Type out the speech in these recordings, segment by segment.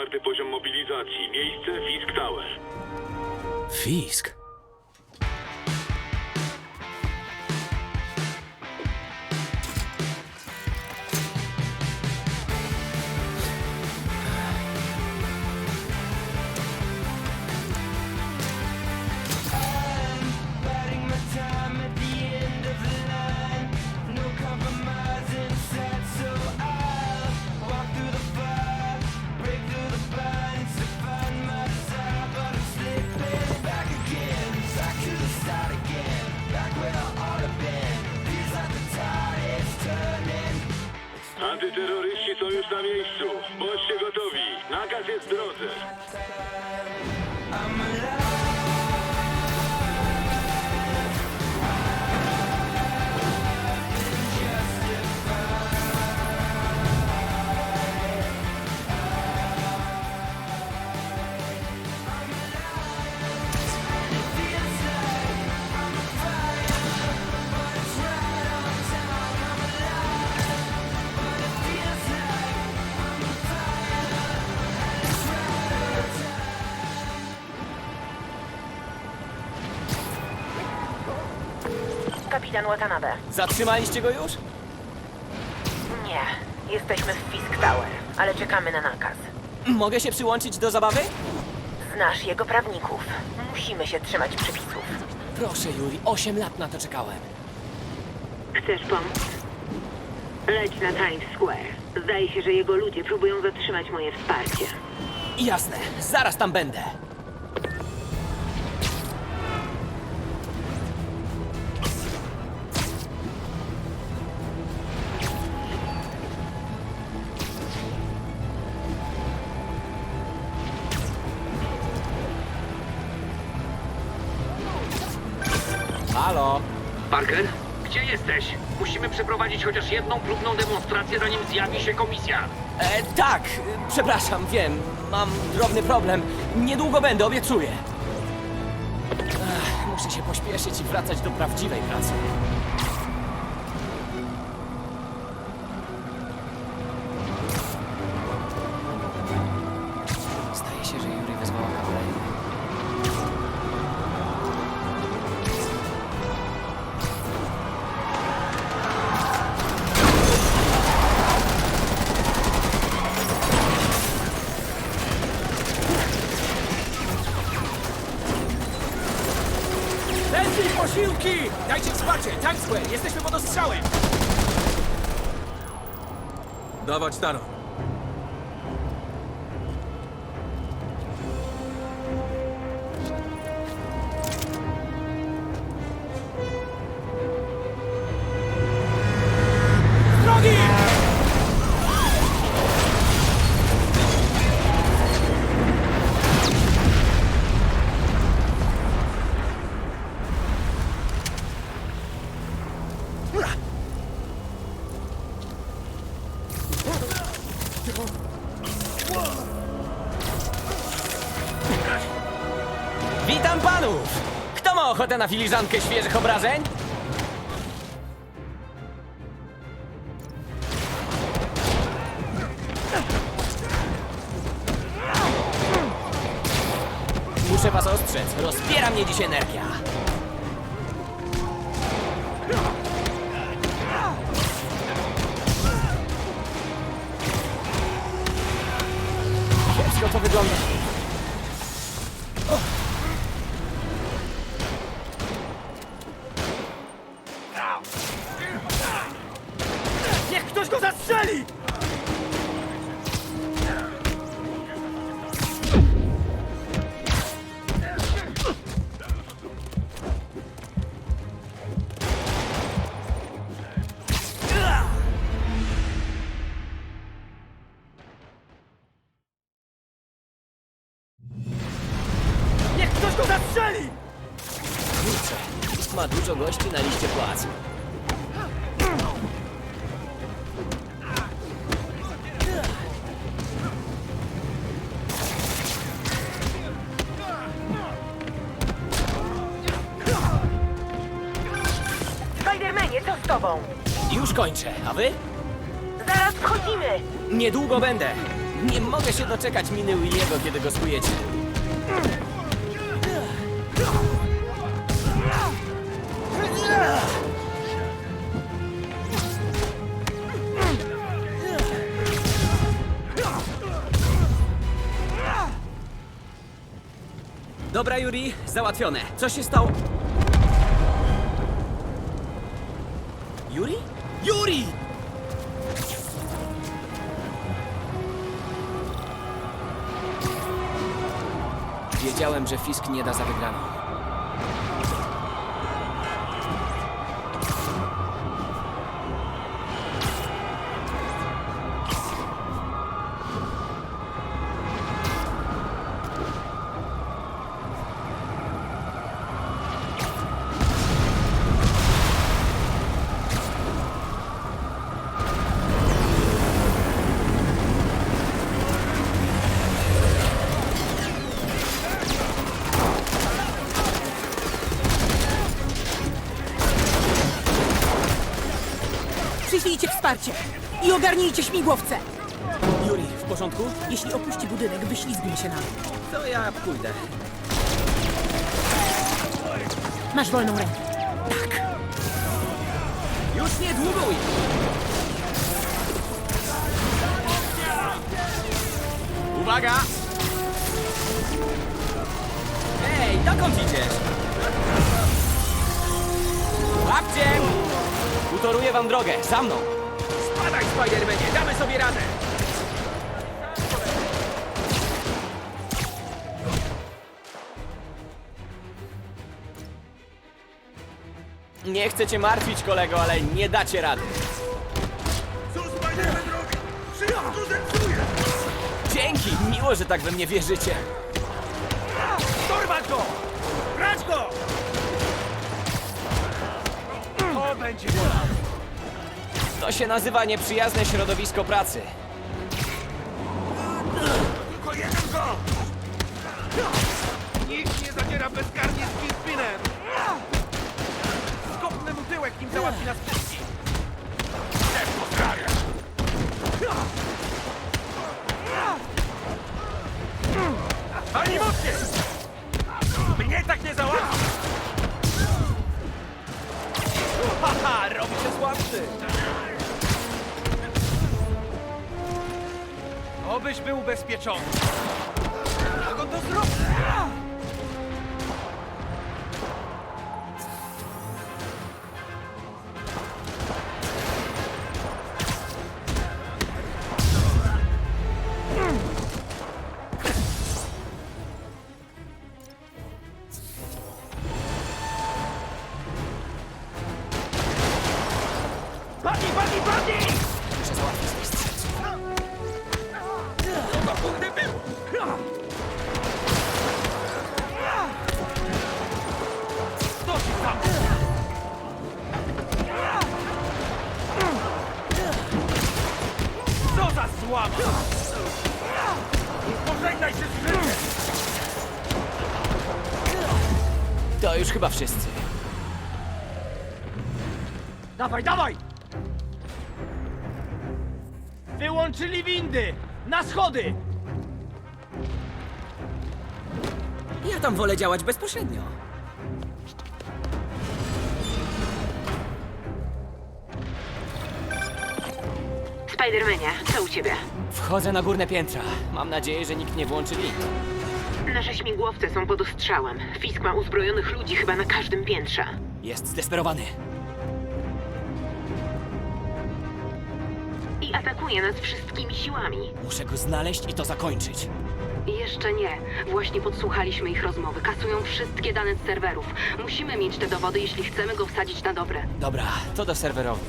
czwarty poziom mobilizacji. Miejsce Fisk Tower. Fisk. Kapitan Watanabe. Zatrzymaliście go już? Nie, jesteśmy w Fisk Tower, ale czekamy na nakaz. Mogę się przyłączyć do zabawy? Znasz jego prawników. Musimy się trzymać przepisów. Proszę, Yuri, 8 lat na to czekałem. Chcesz pomóc? Leć na Times Square. Zdaje się, że jego ludzie próbują zatrzymać moje wsparcie. Jasne, zaraz tam będę. Halo? Parker, gdzie jesteś? Musimy przeprowadzić chociaż jedną próbną demonstrację, zanim zjawi się komisja. E, tak, przepraszam, wiem, mam drobny problem. Niedługo będę, obiecuję. Muszę się pośpieszyć i wracać do prawdziwej pracy. Posiłki! Dajcie wsparcie! Times Square! Jesteśmy pod ostrzałem! Dawać Taro. Na filiżankę świeżych obrażeń? Muszę was ostrzec, rozpiera mnie dziś energia. Ma dużo gości na liście płac. Spidermanie, co z tobą? Już kończę, a wy? Zaraz wchodzimy! Niedługo będę. Nie mogę się doczekać miny Williego, kiedy go skujecie. Dobra, Yuri, załatwione. Co się stało? Yuri? Yuri! Wiedziałem, że Fisk nie da za wygraną. Wsparcie i ogarnijcie śmigłowce. Yuri, w porządku? Jeśli opuści budynek, wyślizgnie się na dół. To ja pójdę. Masz wolną rękę. Tak. Już niedługo, Will. Uwaga! Ej, dokąd idziesz? Łapcie! Utoruję wam drogę, za mną! Spadaj, Spidermanie, damy sobie radę! Nie chcę cię martwić, kolego, ale nie dacie rady. Co Spider-Man robi? Wszystko zepsuje! Dzięki! Miło, że tak we mnie wierzycie. Dorwać go! Brać go! To będzie bolał. To się nazywa nieprzyjazne środowisko pracy. Tylko jeden go! Nikt nie zadziera bezkarnie z Kingpinem! Skopnę mu tyłek, nim załatwi nas wszystkich! Ani mocniej! Mnie tak nie załatwi! Haha, robi się słabszy! Obyś był ubezpieczony! To zrobi? Dawaj, dawaj! Wyłączyli windy! Na schody! Ja tam wolę działać bezpośrednio. Spidermanie, co u ciebie? Wchodzę na górne piętra. Mam nadzieję, że nikt nie włączy link. Nasze śmigłowce są pod ostrzałem. Fisk ma uzbrojonych ludzi chyba na każdym piętrze. Jest zdesperowany. Atakuje nas wszystkimi siłami. Muszę go znaleźć i to zakończyć. Jeszcze nie. Właśnie podsłuchaliśmy ich rozmowy. Kasują wszystkie dane z serwerów. Musimy mieć te dowody, jeśli chcemy go wsadzić na dobre. Dobra, to do serwerowni.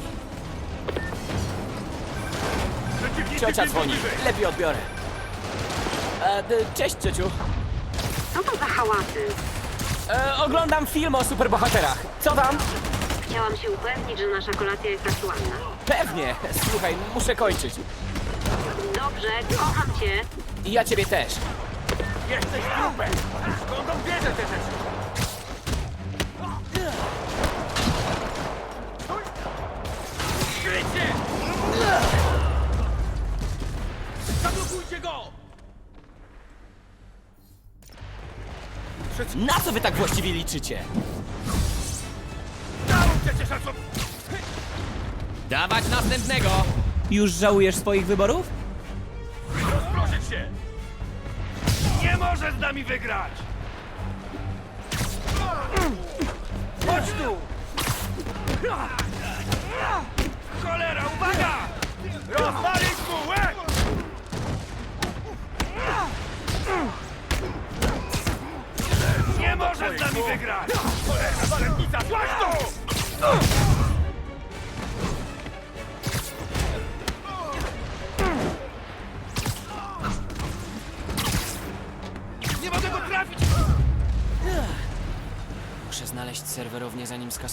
Ciocia dzwoni. Lepiej odbiorę. E, d- cześć, ciociu. Co to za hałasy? E, oglądam film o superbohaterach. Co tam? Chciałam się upewnić, że nasza kolacja jest aktualna. Pewnie. Słuchaj, muszę kończyć. Dobrze, kocham cię. I ja ciebie też. Jesteś trupem! Skąd on bierze te rzeczy? Krycie! Zablokujcie go! Na co wy tak właściwie liczycie? Przecież szacun... Dawać następnego! Już żałujesz swoich wyborów? Rozproszyć się! Nie może z nami wygrać! Chodź tu! Cholera, uwaga! Rozwalić mu łeb! Nie może z nami wygrać!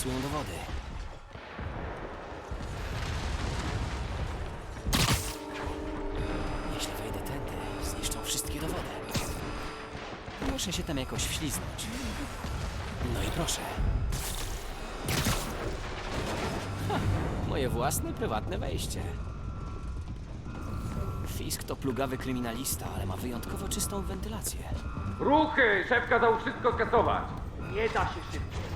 Skasują dowody. Jeśli wejdę tędy, zniszczą wszystkie dowody. Muszę się tam jakoś wśliznąć. No i proszę. Ha, moje własne, prywatne wejście. Fisk to plugawy kryminalista, ale ma wyjątkowo czystą wentylację. Ruchy! Szef kazał wszystko skasować. Nie da się szybciej.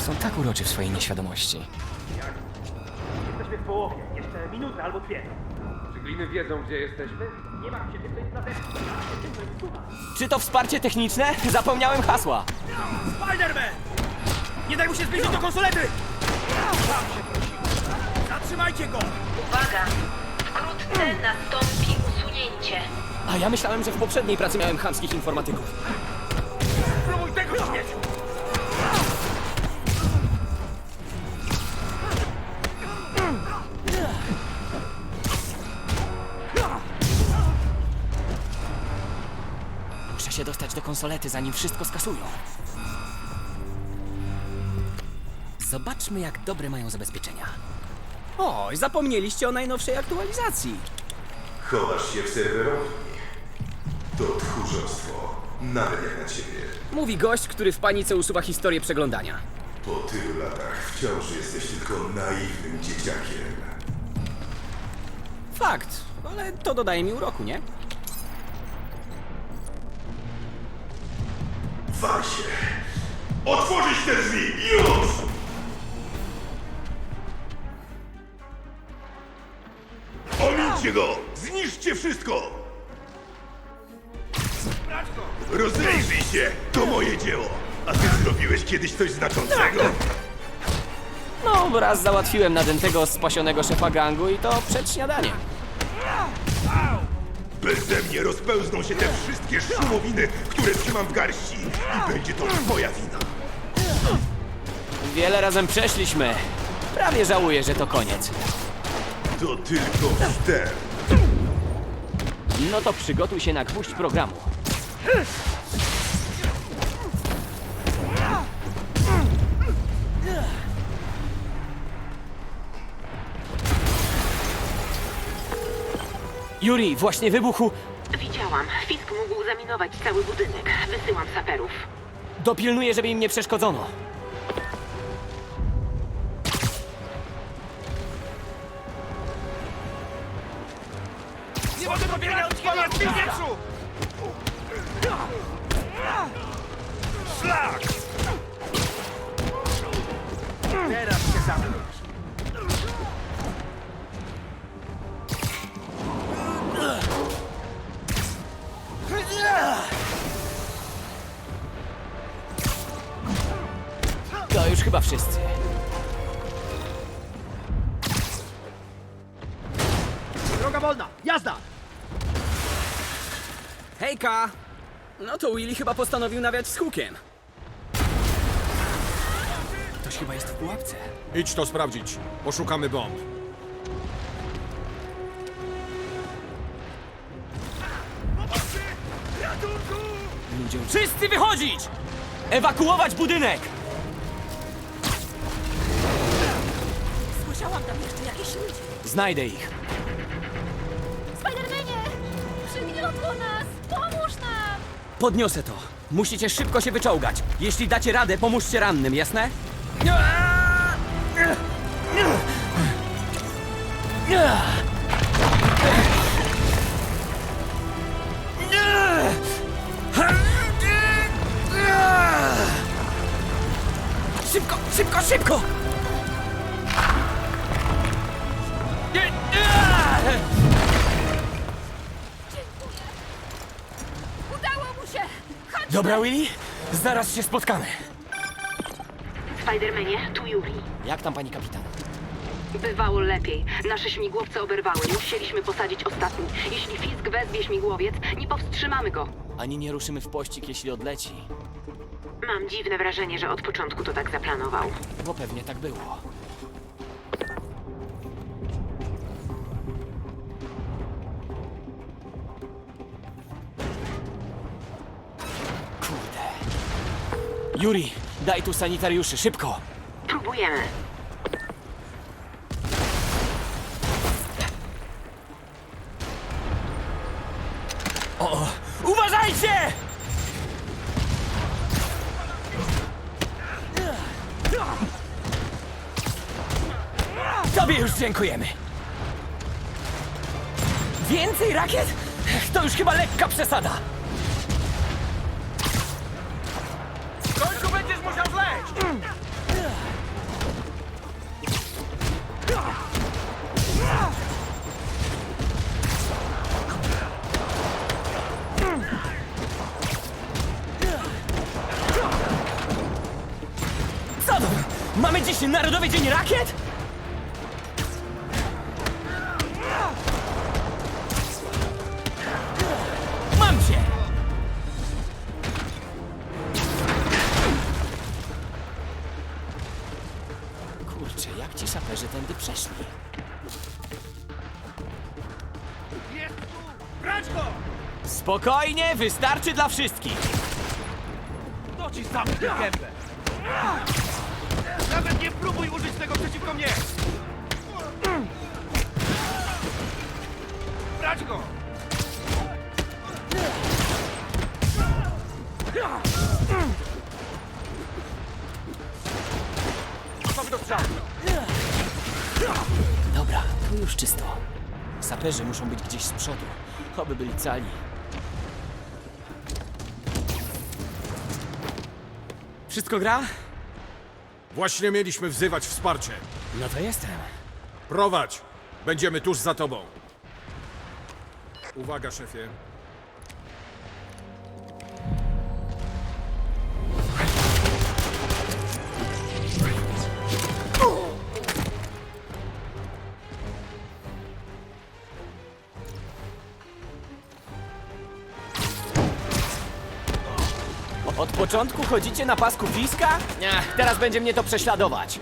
Są tak uroczy w swojej nieświadomości. Jesteśmy w połowie. Jeszcze minutę albo dwie. Czy gliny wiedzą, gdzie jesteśmy? Nie mam się więcej na też. Czy to wsparcie techniczne? Zapomniałem hasła. Spider-Man! Nie daj mu się zbliżyć do konsolety! Zatrzymajcie go! Uwaga! Wkrótce nastąpi usunięcie. A ja myślałem, że w poprzedniej pracy miałem chamskich informatyków. Spróbuj tego śmieciu! Konsolety, zanim wszystko skasują. Zobaczmy, jak dobre mają zabezpieczenia. Oj, zapomnieliście o najnowszej aktualizacji. Chowasz się w serwerowni. To tchórzostwo. Nawet jak na ciebie. Mówi gość, który w panice usuwa historię przeglądania. Po tylu latach wciąż jesteś tylko naiwnym dzieciakiem. Fakt, ale to dodaje mi uroku, nie? Wal się! Otworzyć te drzwi! Już! Omincie go! Zniszczcie wszystko! Rozejrzyj się! To moje dzieło! A ty zrobiłeś kiedyś coś znaczącego? No, raz załatwiłem nadętego, spasionego szefa gangu i to przed śniadaniem. Beze mnie rozpełzną się te wszystkie szumowiny, które trzymam w garści i będzie to twoja wina. Wiele razem przeszliśmy. Prawie żałuję, że to koniec. To tylko wstęp. No to przygotuj się na gwóźdź programu. Yuri, właśnie wybuchu. Widziałam. Fisk mógł zaminować cały budynek. Wysyłam saperów. Dopilnuję, żeby im nie przeszkodzono. Nie mogę twoje w powietrzu! Szlak! Teraz się zamkniesz. Już chyba wszyscy. Droga wolna! Jazda! Hejka! No to Willy chyba postanowił nawiać z hukiem. Ktoś chyba jest w pułapce. Idź to sprawdzić. Poszukamy bomb. Ludziom. Wszyscy wychodzić! Ewakuować budynek! Znajdę ich. Spidermanie! Przygniotło nas! Pomóż nam! Podniosę to. Musicie szybko się wyczołgać. Jeśli dacie radę, pomóżcie rannym, jasne? Szybko, szybko, szybko! Dobra, Willy, zaraz się spotkamy. Spidermanie, tu Yuri. Jak tam pani kapitan? Bywało lepiej. Nasze śmigłowce oberwały. Musieliśmy posadzić ostatni. Jeśli Fisk wezwie śmigłowiec, nie powstrzymamy go. Ani nie ruszymy w pościg, jeśli odleci. Mam dziwne wrażenie, że od początku to tak zaplanował. Bo pewnie tak było. Yuri, daj tu sanitariuszy, szybko! Próbujemy. Uważajcie! Tobie już dziękujemy. Więcej rakiet? To już chyba lekka przesada. Narodowy Dzień Rakiet? Mam cię! Kurczę, jak ci saperzy tędy przeszli? Spokojnie, wystarczy dla wszystkich! Brać go! Gotowy do strzału! Dobra, tu już czysto. Saperzy muszą być gdzieś z przodu. Oby byli cali. Wszystko gra? Właśnie mieliśmy wzywać wsparcie. No to jestem. Prowadź! Będziemy tuż za tobą. Uwaga, szefie. Od początku chodzicie na pasku Fiska? Ech, teraz będzie mnie to prześladować.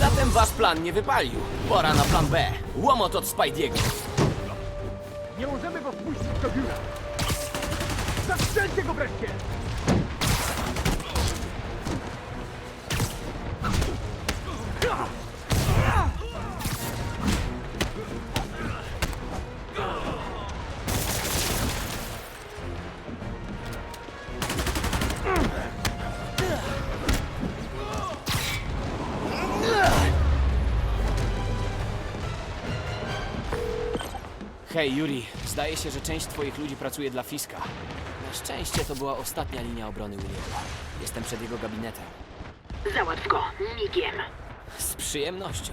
Zatem wasz plan nie wypalił. Pora na plan B. Łomot od Spidey'ego. Nie możemy go wpuścić do biura! Zastrzelcie go wreszcie! Hej, Yuri. Zdaje się, że część twoich ludzi pracuje dla Fiska. Na szczęście to była ostatnia linia obrony Williego. Jestem przed jego gabinetem. Załatw go, migiem. Z przyjemnością.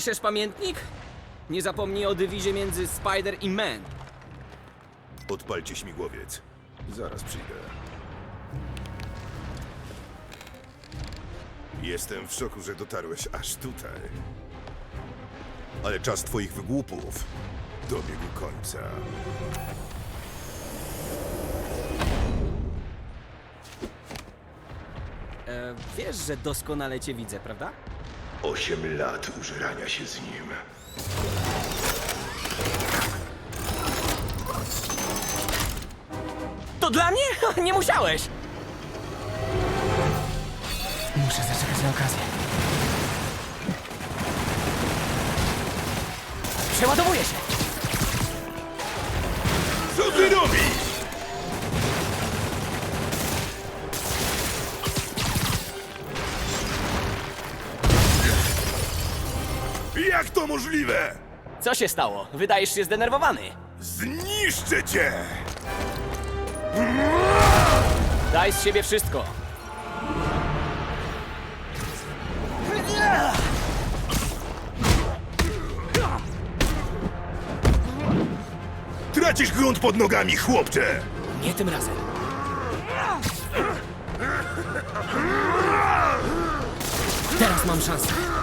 Piszesz pamiętnik? Nie zapomnij o dywizie między Spider i Man. Odpalcie śmigłowiec. Zaraz przyjdę. Jestem w szoku, że dotarłeś aż tutaj. Ale czas twoich wygłupów dobiegł końca. E, wiesz, że doskonale cię widzę, prawda? Osiem lat użerania się z nim. To dla mnie? Nie musiałeś! Muszę zaczekać na okazję. Przeładowuję się! Co ty robisz? Jak to możliwe? Co się stało? Wydajesz się zdenerwowany. Zniszczę cię! Daj z siebie wszystko. Tracisz grunt pod nogami, chłopcze! Nie tym razem. Teraz mam szansę.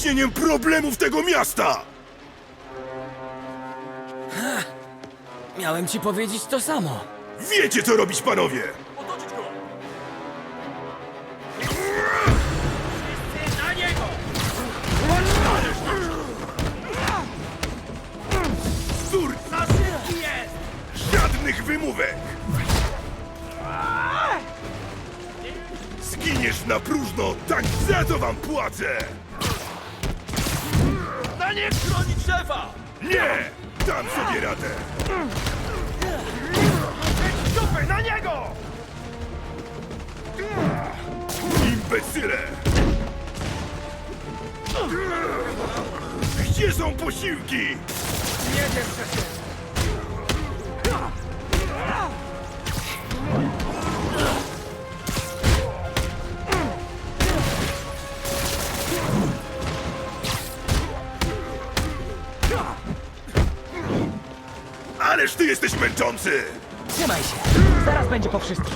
Ucieleśnieniem problemów tego miasta! Miałem ci powiedzieć to samo. Wiecie, co robić, panowie! Na niego! Zur! Za szybki jest! Żadnych wymówek! Zginiesz na próżno, tak za to wam płacę! Na nie chronić szefa! Nie! Dam sobie radę! Dupy, na niego! Imbecyle! Gdzie są posiłki? Nie wiem, że się... Ty jesteś męczący! Trzymaj się. Zaraz będzie po wszystkim.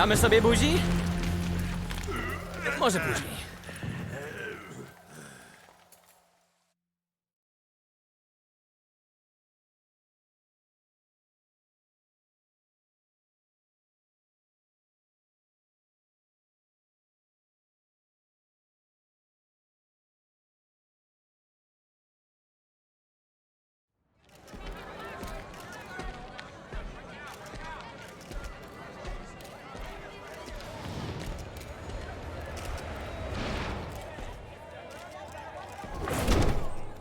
Damy sobie buzi? Może później.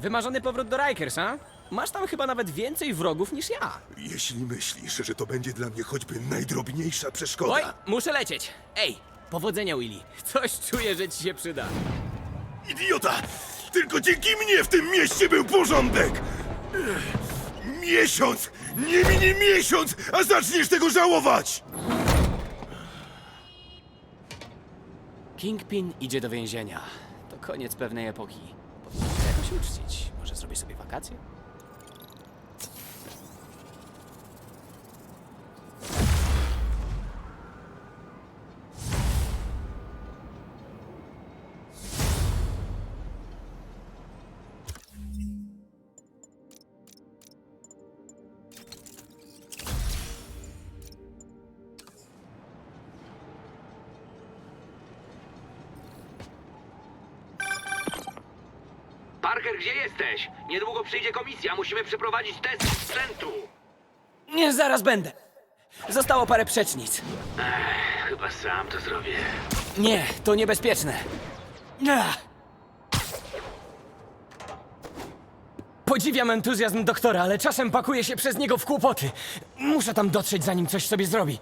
Wymarzony powrót do Rikers, a? Masz tam chyba nawet więcej wrogów niż ja. Jeśli myślisz, że to będzie dla mnie choćby najdrobniejsza przeszkoda... Oj, muszę lecieć. Ej, powodzenia, Willy. Coś czuję, że ci się przyda. Idiota! Tylko dzięki mnie w tym mieście był porządek! Miesiąc! Nie minie miesiąc, a zaczniesz tego żałować! Kingpin idzie do więzienia. To koniec pewnej epoki. Jakoś uczcić. Może zrobię sobie wakacje? Parker, gdzie jesteś? Niedługo przyjdzie komisja, musimy przeprowadzić test sprzętu. Nie, zaraz będę. Zostało parę przecznic. Chyba sam to zrobię. Nie, to niebezpieczne. Ach. Podziwiam entuzjazm doktora, ale czasem pakuje się przez niego w kłopoty. Muszę tam dotrzeć, zanim coś sobie zrobi.